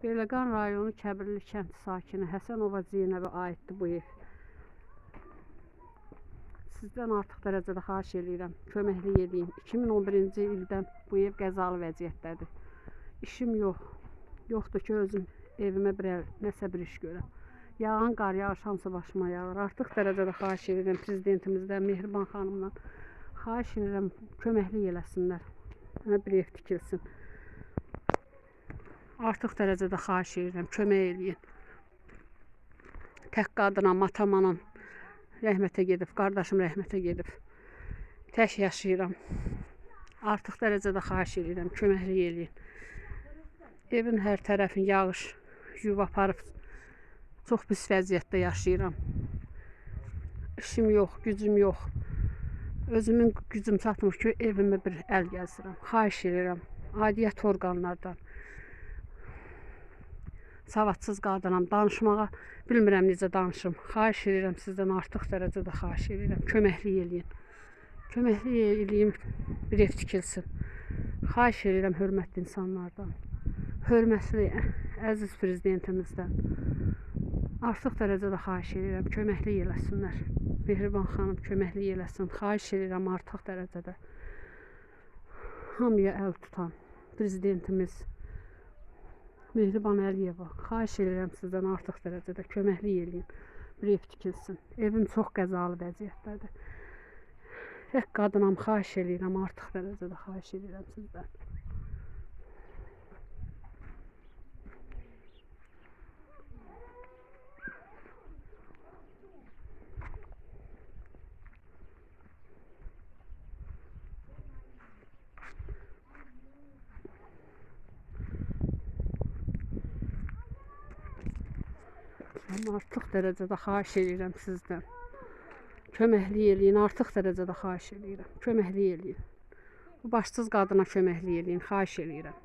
Beyləqan rayonu Kəbirli kənd sakini Həsənova Zeynəbə aiddir bu ev. Sizdən artıq dərəcədə xahiş edirəm, köməklik edin. 2011-ci ildən bu ev qəzalı vəziyyətdədir. İşim yox. Yoxdur ki, özüm evimə bir əl, nəsə bir iş görəm. Yağan qar, yağış hamısı başıma yağır. Artıq dərəcədə xahiş edirəm prezidentimizdən, Mehriban xanımdan. Xahiş edirəm, köməklik eləsinlər. Mənə bir ev tikilsin. Artıq dərəcədə xahiş edirəm, kömək eləyin. Tək qadınam, atam, anam rəhmətə gedib, qardaşım rəhmətə gedib. Tək yaşayıram. Artıq dərəcədə xahiş edirəm, köməklik eləyin. Evin hər tərəfini yağış yuv aparıb. Çox pis vəziyyətdə yaşayıram. İşim yox, gücüm yox. Özümün gücüm çatmır ki, evimə bir əl gəzdirəm. Xahiş edirəm aidiyyət orqanlardan. Savadsız qadınam, danışmağa bilmirəm necə danışım. Xahiş edirəm sizdən artıq dərəcədə xahiş edirəm. Köməklik eləyin. Köməklik eləyim, bir ev tikilsin. Xahiş edirəm hörmətli insanlardan. Hörmətli əziz prezidentimizdən. Artıq dərəcədə xahiş edirəm, köməklik eləsinlər. Mehriban xanım köməklik eləsin. Xahiş edirəm artıq dərəcədə. Hamıya əl tutan prezidentimiz Mehriban Əliyeva. Xahiş edirəm sizdən artıq dərəcədə köməklik eləyin. Bir ev tikilsin. Evim çox qəzalı vəziyyətdədir. Tək qadınam, xahiş edirəm artıq dərəcədə xahiş edirəm sizdən. Amma artıq dərəcədə xahiş edirəm sizdən. Köməklik eləyin, artıq dərəcədə xahiş edirəm. Köməklik eləyin. Bu başsız qadına köməklik eləyin, xahiş edirəm.